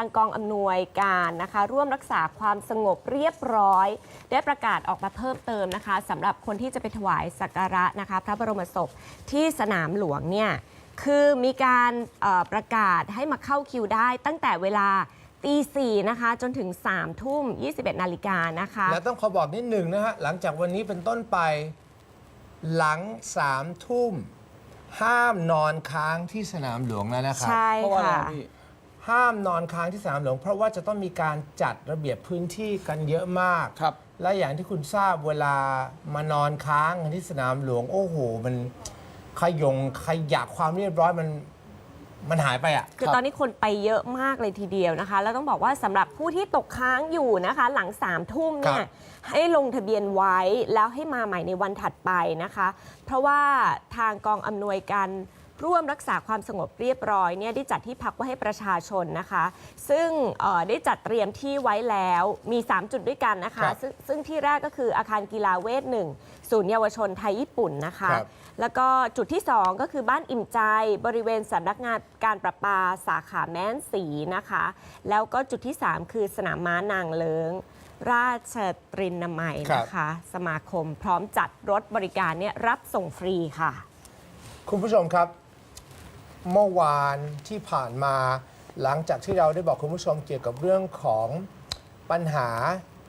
างกองอำนวยการนะคะ ร่วมรักษาความสงบเรียบร้อย ได้ประกาศออกมาเพิ่มเติมนะคะสำหรับคนที่จะไปถวายสักการะนะคะ พระบรมศพที่สนามหลวงเนี่ยคือมีการเอ่อประกาศให้มาเข้าคิวได้ตั้งแต่เวลาตีสี่นะคะ จนถึง3ามทุ่ม 21 นาฬิกานะคะ และต้องขอบอกนิดหนึ่งนะฮะ หลังจากวันนี้เป็นต้นไปหลังสามทุ่ม ห้ามนอนค้างที่สนามหลวงแล้วนะครับใช่เพราะว่าอะไรค่ะนะพี่ ห้ามนอนค้างที่สนามหลวงเพราะว่าจะต้องมีการจัดระเบียบพื้นที่กันเยอะมาก ครับ และอย่างที่คุณทราบเวลามานอนค้างกันที่สนามหลวง โอ้โห มันขยงขยะความเรียบร้อยมันมันหายไปอะ คือครับตอนนี้คนไปเยอะมากเลยทีเดียวนะคะ แล้วต้องบอกว่าสำหรับผู้ที่ตกค้างอยู่นะคะ หลัง3ามทุ่มเนี่ครัยบ ให้ลงทะเบียนไว้แล้วให้มาใหม่ในวันถัดไปนะคะ เพราะว่าทางกองอำนวยการ ร่วมรักษาความสงบเรียบร้อยเนี่ยได้จัดที่พักไว้ให้ประชาชนนะคะ ซึ่งเอ่อได้จัดเตรียมที่ไว้แล้วมี 3 จุดด้วยกันนะคะครับซึ่งซึ่งที่แรกก็คืออาคารกีฬาเวทหนึ่งศูนย์เยาวชนไทยญี่ปุ่นนะคะครับแล้วก็จุดที่ 2 ก็คือบ้านอิ่มใจบริเวณสำนักงานการประปาสาขาแม้นสีนะคะ แล้วก็จุดที่ 3 คือสนามม้านางเลิงราชตรินนามัยนะคะ สมาคมพร้อมจัดรถบริการเนี่ยรับส่งฟรีค่ะ คุณผู้ชมครับ เมื่อวานที่ผ่านมาหลังจากที่เราได้บอกคุณผู้ชมเกี่ยวกับเรื่องของปัญหา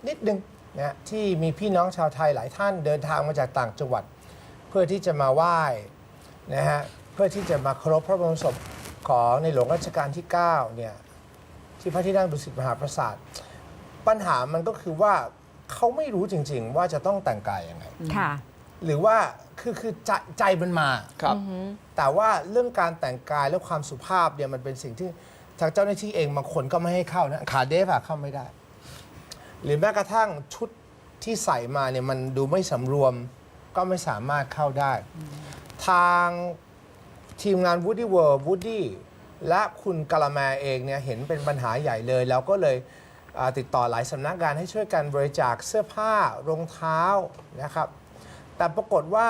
นิดนึงนะที่มีพี่น้องชาวไทยหลายท่านเดินทางมาจากต่างจังหวัด เพื่อที่จะมาไหว้นะฮะเพื่อที่จะมาเคารพพระบรมศพของในหลวงรัชกาลที่9เนี่ยที่พระที่นั่งดุสิตมหาปราสาทปัญหามันก็คือว่าเขาไม่รู้จริง ๆ ว่าจะต้องแต่งกายยังไง ค่ะ หรือว่าคือคือใจใจมันมา ครับ แต่ว่าเรื่องการแต่งกายและความสุภาพเนี่ยมันเป็นสิ่งที่ทางเจ้าหน้าที่เองบางคนก็ไม่ให้เข้านะขาเดฟอะเข้าไม่ได้ หรือแม้กระทั่งชุดที่ใส่มาเนี่ยมันดูไม่สำรวมก็ไม่สามารถเข้าได้ ทางทีมงาน Woody World Woody และคุณกะละแมเองเนี่ยเห็นเป็นปัญหาใหญ่เลย แล้วก็เลยอ่าติดต่อหลายสำนักงานให้ช่วยกันบริจาคเสื้อผ้ารองเท้านะครับ แต่ปรากฏว่า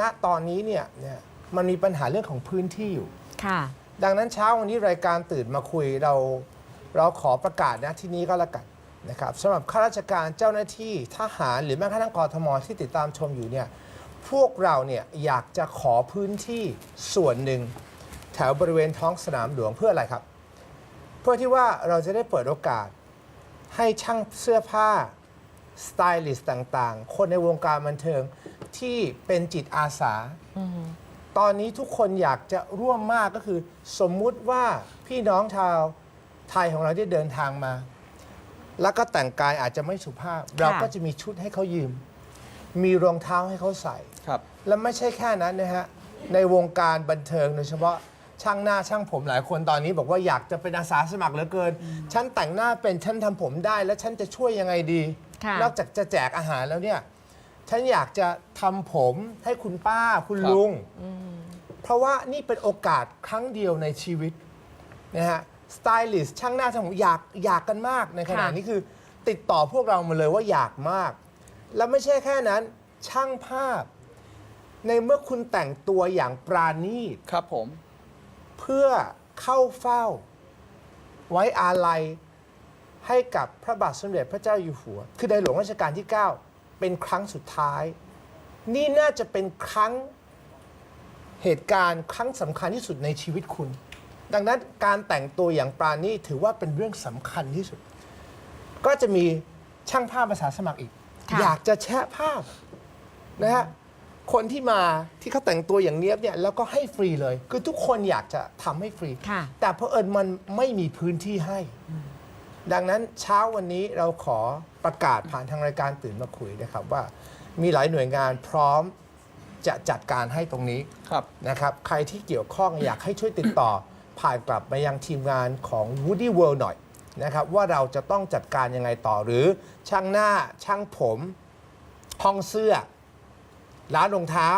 ณตอนนี้เนี่ยเนี่ยมันมีปัญหาเรื่องของพื้นที่อยู่ ค่ะ ดังนั้นเช้าวันนี้รายการตื่นมาคุยเรา เราขอประกาศนะที่นี้ก็แล้วกันนะครับสำหรับข้าราชการเจ้าหน้าที่ทหารหรือแม้กระทั่งกทมที่ติดตามชมอยู่เนี่ยพวกเราเนี่ยอยากจะขอพื้นที่ส่วนหนึ่ง แถวบริเวณท้องสนามหลวงเพื่ออะไรครับ เพื่อที่ว่าเราจะได้เปิดโอกาส ให้ช่างเสื้อผ้าสไตลิสต์ต่างๆ คนในวงการบันเทิง ที่เป็นจิตอาสา ตอนนี้ทุกคนอยากจะร่วมมากก็คือ สมมุติว่าพี่น้องชาวไทยของเราที่เดินทางมา แล้วก็แต่งกายอาจจะไม่สุภาพ เราก็จะมีชุดให้เขายืม มีรองเท้าให้เขาใส่ครับและไม่ใช่แค่นั้นนะฮะในวงการบันเทิงโดยเฉพาะช่างหน้าช่างผมหลายคนตอนนี้บอกว่าอยากจะเป็นอาสาสมัครเหลือเกิน ฉันแต่งหน้าเป็นฉันทำผมได้ แล้วฉันจะช่วยยังไงดี ค่ะ นอกจากจะแจกอาหารแล้วเนี่ย ฉันอยากจะทำผมให้คุณป้าคุณครับ ลุง เพราะว่านี่เป็นโอกาสครั้งเดียวในชีวิตนะฮะสไตลิสต์ช่างหน้าช่างผมอยากอยากกันมากในขณะค่ะ นี้คือติดต่อพวกเรามาเลยว่าอยากมาก แล้วไม่ใช่แค่นั้นช่างภาพ ในเมื่อคุณแต่งตัวอย่างปราณีต ครับผม เพื่อเข้าเฝ้า ไว้อาลัยให้กับพระบาทสมเด็จพระเจ้าอยู่หัว คือในหลวงรัชกาลที่ 9 เป็นครั้งสุดท้าย นี่น่าจะเป็นครั้งเหตุการณ์ครั้งสำคัญที่สุดในชีวิตคุณ ดังนั้นการแต่งตัวอย่างปราณีตถือว่าเป็นเรื่องสำคัญที่สุด ก็จะมีช่างภาพภาษาสมัครอีก ค่ะ อยากจะแชะภาพนะฮะคนที่มาที่เขาแต่งตัวอย่างเนี้ยบเนี่ยแล้วก็ให้ฟรีเลย คือทุกคนอยากจะทำให้ฟรี ค่ะ แต่เพอเอิญมันไม่มีพื้นที่ให้ ดังนั้นเช้าวันนี้เราขอประกาศผ่านทางรายการตื่นมาคุยนะครับว่า มีหลายหน่วยงานพร้อมจะจัดการให้ตรงนี้ครับ นะครับ ใครที่เกี่ยวข้องอยากให้ช่วยติดต่อ ผ่านกลับมายังทีมงานของ Woody World หน่อยนะครับ ว่าเราจะต้องจัดการยังไงต่อหรือ ช่างหน้าช่างผม ห้องเสื้อ ร้านรองเท้า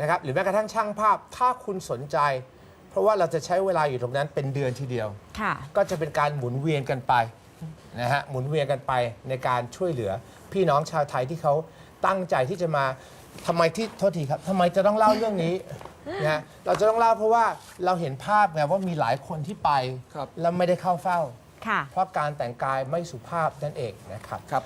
นะครับหรือแม้กระทั่งช่างภาพ ถ้าคุณสนใจ เพราะว่าเราจะใช้เวลาอยู่ตรงนั้นเป็นเดือนทีเดียว ค่ะ ก็จะเป็นการหมุนเวียนกันไปนะฮะหมุนเวียนกันไปในการช่วยเหลือ พี่น้องชาวไทยที่เขาตั้งใจที่จะมาทำไมที่โทษทีครับทำไมจะต้องเล่าเรื่องนี้ นะฮะเราจะต้องเล่าเพราะว่าเราเห็นภาพไงว่ามีหลายคนที่ไป ครับ แล้วไม่ได้เข้าเฝ้า ค่ะ เพราะการแต่งกายไม่สุภาพนั่นเองนะครับ ครับ